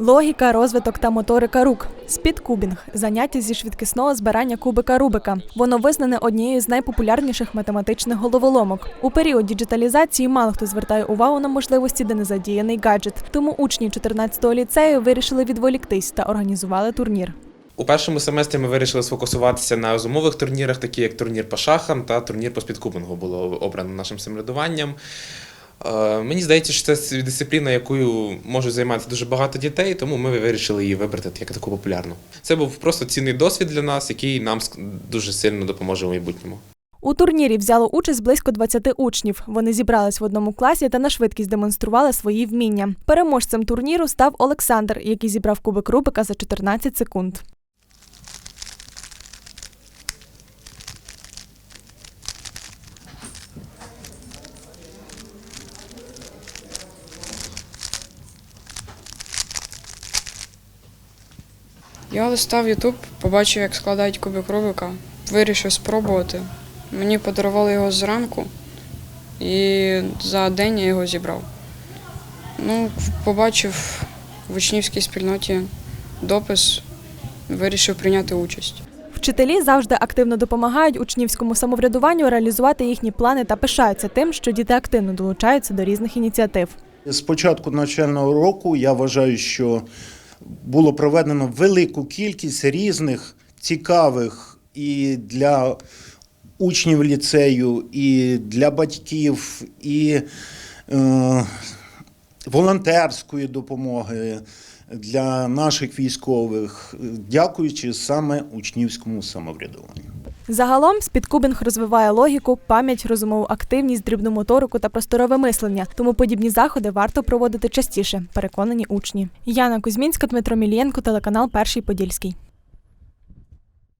Логіка, розвиток та моторика рук. Спідкубінг заняття зі швидкісного збирання кубика Рубика. Воно визнане однією з найпопулярніших математичних головоломок. У період діджиталізації мало хто звертає увагу на можливості, де не задіяний гаджет. Тому учні 14-го ліцею вирішили відволіктись та організували турнір. У першому семестрі ми вирішили сфокусуватися на зумових турнірах, такі як турнір по шахам та турнір по спідкубингу було обрано нашим самоврядуванням. Е, Мені здається, що це дисципліна, якою можуть займатися дуже багато дітей, тому ми вирішили її вибрати як таку популярну. Це був просто цінний досвід для нас, який нам дуже сильно допоможе в майбутньому. У турнірі взяло участь близько 20 учнів. Вони зібрались в одному класі та на швидкість демонстрували свої вміння. Переможцем турніру став Олександр, який зібрав кубик Рубика за 14 секунд. Я листав Ютуб, побачив, як складають кубик Рубика, вирішив спробувати. Мені подарували його зранку, і за день я його зібрав. Ну, побачив в учнівській спільноті допис, вирішив прийняти участь. Вчителі завжди активно допомагають учнівському самоврядуванню реалізувати їхні плани та пишаються тим, що діти активно долучаються до різних ініціатив. З початку навчального року я вважаю, що було проведено велику кількість різних цікавих і для учнів ліцею, і для батьків, і е, волонтерської допомоги для наших військових, дякуючи саме учнівському самоврядуванню. Загалом спідкубінг розвиває логіку, пам'ять, розумову активність, дрібну моторику та просторове мислення. Тому подібні заходи варто проводити частіше, переконані учні. Яна Кузьмінська, Дмитро Мілієнко, телеканал Перший Подільський.